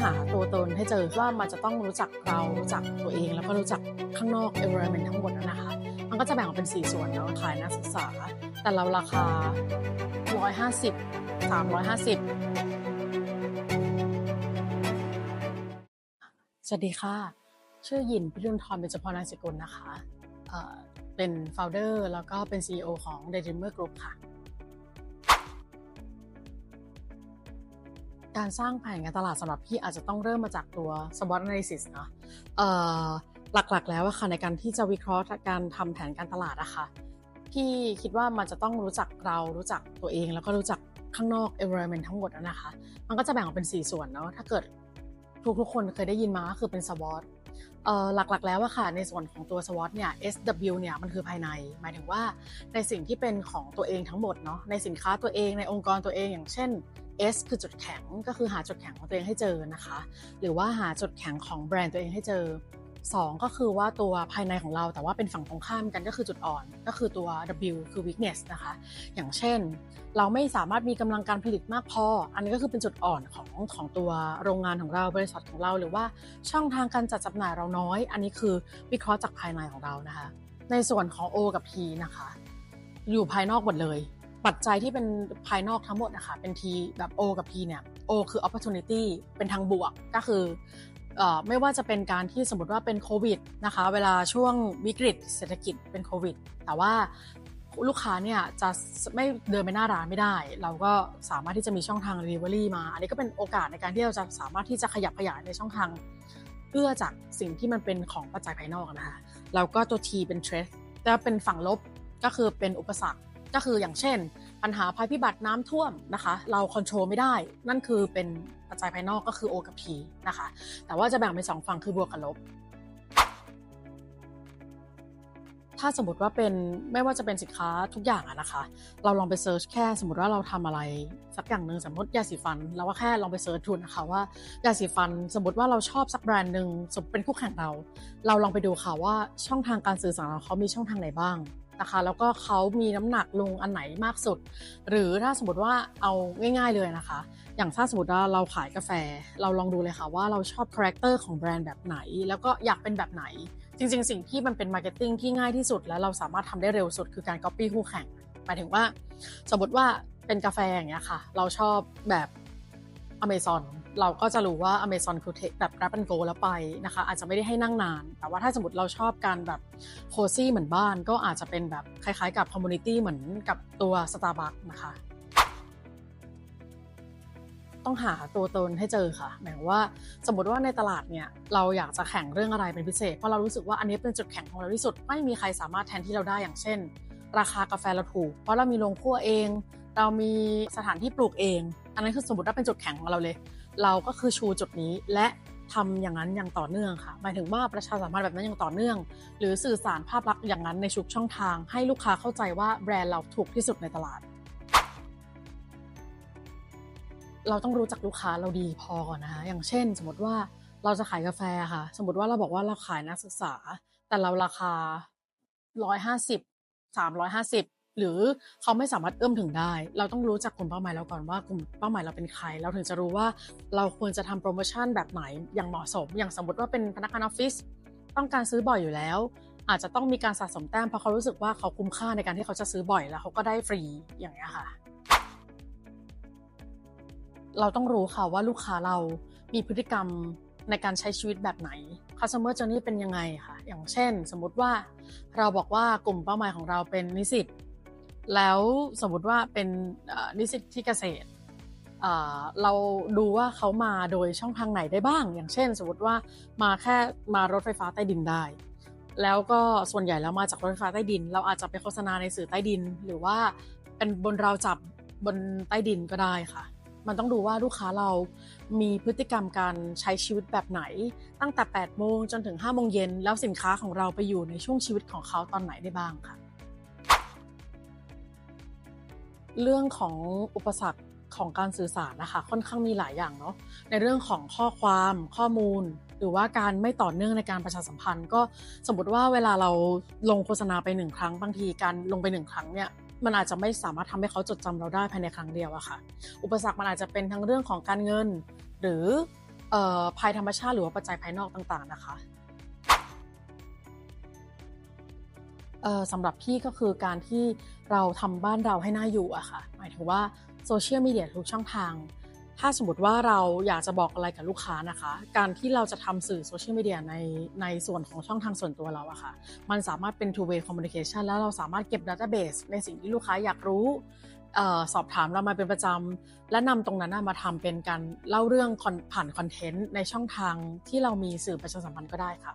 หาตัวตนให้เจอว่ามันจะต้องรู้จักเรารู้จักตัวเอง แล้วก็รู้จักข้างนอก environment ทั้งหมดนะคะ มันก็จะแบ่งออกเป็น 4 ส่วนเนาะขายนักศึกษา แต่เราราคา 150 350 สวัสดีค่ะ ชื่อหยินพิรุณทรเบญจพนายสกุลนะคะเเป็น founder แล้วก็เป็น CEO ของ Daydreamer Group ค่ะ การสร้างแผนการตลาดสำหรับพี่อาจจะต้องเริ่มมาจากตัว SWOT analysis เนาะเอ่อหลักๆ แล้วอะค่ะในการที่จะวิเคราะห์การทำแผนการตลาดอะค่ะพี่คิดว่ามันจะต้องรู้จักเรารู้จักตัวเอง แล้วก็รู้จักข้างนอก environment ทั้งหมดนะคะ มันก็จะแบ่งออกเป็น 4 ส่วนเนาะถ้าเกิดทุกๆคนเคยได้ยินมาก็คือเป็น SWOT เอ่อ หลักๆ แล้วอะค่ะในส่วนของตัว SWOT เนี่ย SW เนี่ยมันคือภายใน หมายถึงว่าในสิ่งที่เป็นของตัวเองทั้งหมดเนาะในสินค้าตัวเองในองค์กรตัวเองอย่างเช่น S คือจุดแข็งก็คือหาจุดแข็งของตัวเองให้เจอนะคะ หรือว่าหาจุดแข็งของแบรนด์ตัวเองให้เจอ 2 ก็คือว่าตัวภายในของเราแต่ว่าเป็นฝั่งตรงข้ามกันก็คือจุดอ่อน ก็คือตัว W คือ weakness นะคะ อย่างเช่น เราไม่สามารถมีกำลังการผลิตมากพอ อันนี้ก็คือเป็นจุดอ่อนของของตัวโรงงานของเราบริษัทของเรา หรือว่าช่องทางการจัดจำหน่ายเราน้อย อันนี้คือวิเคราะห์จากภายในของเรานะคะ ในส่วนของ O กับ T นะคะ อยู่ภายนอกหมดเลยปัจจัยที่เป็นภายนอกทั้งหมดนะคะเป็น T แบบ O กับ P เนี่ย O คือ opportunity เป็นทางบวกก็คือ ไม่ว่าจะเป็นการที่สมมติว่าเป็นโควิดนะคะ เวลาช่วงวิกฤตเศรษฐกิจเป็นโควิด แต่ว่าลูกค้าเนี่ยจะไม่เดินไปหน้าร้านไม่ได้ เราก็สามารถที่จะมีช่องทาง delivery มา อันนี้ก็เป็นโอกาสในการที่เราจะสามารถที่จะขยับขยายในช่องทางเอื้อจากสิ่งที่มันเป็นของปัจจัยภายนอกนะคะแล้วก็ตัว T เป็น t r e a t แต่เป็นฝั่งลบก็คือเป็นอุปสรรคก็คืออย่างเช่น ปัญหาภัยพิบัติน้ำท่วมนะคะ เราควบคุมไม่ได้ นั่นคือเป็นปัจจัยภายนอกก็คือ O กับ P นะคะ แต่ว่าจะแบ่งเป็นสองฝั่งคือบวกกับลบ ถ้าสมมติว่าเป็นไม่ว่าจะเป็นสินค้าทุกอย่างอะนะคะ เราลองไปเซิร์ชแค่สมมติว่าเราทำอะไรสักอย่างหนึ่งสมมติยาสีฟัน เราก็แค่ลองไปเซิร์ชดูนะคะว่ายาสีฟันสมมติว่าเราชอบสักแบรนด์หนึ่งสมมติเป็นคู่แข่งเรา เราลองไปดูค่ะว่าช่องทางการสื่อสารของเขามีช่องทางไหนบ้าง นะคะ แล้วก็เขามีน้ำหนักลงอันไหนมากสุด หรือถ้าสมมติว่าเอาง่าย ๆเลยนะคะ อย่างถ้าสมมติว่าเราขายกาแฟ เราลองดูเลยค่ะว่าเราชอบคาแรคเตอร์ของแบรนด์แบบไหน แล้วก็อยากเป็นแบบไหน จริง ๆ สิ่งที่มันเป็นมาร์เก็ตติ้งที่ง่ายที่สุด และเราสามารถทำได้เร็วสุดคือการ Copy คู่แข่งหมายถึงว่า สมมติว่าเป็นกาแฟอย่างเงี้ยค่ะ เราชอบแบบ Amazon เราก็จะรู้ว่า Amazon คือแบบ grab and go แล้วไปนะคะ อาจจะไม่ได้ให้นั่งนาน แต่ว่าถ้าสมมติเราชอบการแบบโคซี่เหมือนบ้าน ก็อาจจะเป็นแบบคล้ายๆกับ community เหมือนกับตัว Starbucks นะคะต้องหาตัวตนให้เจอค่ะ หมายว่าสมมติว่าในตลาดเนี่ยเราอยากจะแข่งเรื่องอะไรเป็นพิเศษ เพราะเรารู้สึกว่าอันนี้เป็นจุดแข็งของเราที่สุด ไม่มีใครสามารถแทนที่เราได้อย่างเช่น ราคากาแฟเราถูก เพราะเรามีโรงคั่วเอง เรามีสถานที่ปลูกเอง อันนั้นคือสมมติว่าเป็นจุดแข็งของเราเลย เราก็คือชูจุดนี้และทำอย่างนั้นอย่างต่อเนื่องค่ะ หมายถึงว่าประชาสัมพันธ์แบบนั้นอย่างต่อเนื่อง หรือสื่อสารภาพลักษณ์อย่างนั้นในชุกช่องทาง ให้ลูกค้าเข้าใจว่าแบรนด์เราถูกที่สุดในตลาด เราต้องรู้จักลูกค้าเราดีพอก่อนนะคะอย่างเช่น สมมติว่าเราจะขายกาแฟค่ะ สมมติว่าเราบอกว่าเราขายนักศึกษา แต่เราราคา150 350หรือ หรือเขาไม่สามารถเอื้อมถึงได้ เราต้องรู้จักกลุ่มเป้าหมายเราก่อนว่ากลุ่มเป้าหมายเราเป็นใคร เราถึงจะรู้ว่าเราควรจะทำโปรโมชั่นแบบไหนอย่างเหมาะสม อย่างสมมติว่าเป็นพนักงานออฟฟิศต้องการซื้อบ่อยอยู่แล้ว อาจจะต้องมีการสะสมแต้มเพราะเขารู้สึกว่าเขาคุ้มค่าในการที่เขาจะซื้อบ่อยแล้วเขาก็ได้ฟรีอย่างนี้ค่ะ เราต้องรู้ค่ะว่าลูกค้าเรามีพฤติกรรมในการใช้ชีวิตแบบไหน customer journey เป็นยังไงค่ะ อย่างเช่น สมมติว่าเราบอกว่ากลุ่มเป้าหมายของเราเป็นนิสิต แล้วสมมติว่าเป็นนิสิตที่เกษตรเราดูว่าเขามาโดยช่องทางไหนได้บ้าง อย่างเช่น สมมติว่ามาแค่มารถไฟฟ้าใต้ดินได้ แล้วก็ส่วนใหญ่แล้วมาจากรถไฟฟ้าใต้ดิน เราอาจจะไปโฆษณาในสื่อใต้ดิน หรือว่าเป็นบนราวจับบนใต้ดินก็ได้ค่ะ มันต้องดูว่าลูกค้าเรามีพฤติกรรมการใช้ชีวิตแบบไหน ตั้งแต่8โมงจนถึง5โมงเย็นแล้วสินค้าของเราไปอยู่ในช่วงชีวิตของเขาตอนไหนได้บ้างค่ะ เรื่องของอุปสรรคของการสื่อสารนะคะค่อนข้างมีหลายอย่างเนาะในเรื่องของข้อความข้อมูล หรือว่าการไม่ต่อเนื่องในการประชาสัมพันธ์ ก็สมมติว่าเวลาเราลงโฆษณาไปหนึ่งครั้งบางทีการลงไปหนึ่งครั้งเนี่ยมันอาจจะไม่สามารถทำให้เขาจดจำเราได้ภายในครั้งเดียวอะค่ะ อุปสรรคมันอาจจะเป็นทั้งเรื่องของการเงิน หรือออภัยธรรมชาติหรือว่าปัจจัยภายนอกต่างๆนะคะ สำหรับพี่ก็คือการที่เราทำบ้านเราให้น่าอยู่อะค่ะ หมายถึงว่าโซเชียลมีเดียทุกช่องทาง ถ้าสมมติว่าเราอยากจะบอกอะไรกับลูกค้านะคะ การที่เราจะทำสื่อโซเชียลมีเดียในในส่วนของช่องทางส่วนตัวเราอะค่ะ มันสามารถเป็น two way communication แล้วเราสามารถเก็บ database ในสิ่งที่ลูกค้าอยากรู้สอบถามเรามาเป็นประจำ และนำตรงนั้นมาทำเป็นการเล่าเรื่องผ่านคอนเทนต์ในช่องทางที่เรามีสื่อประชาสัมพันธ์ก็ได้ค่ะ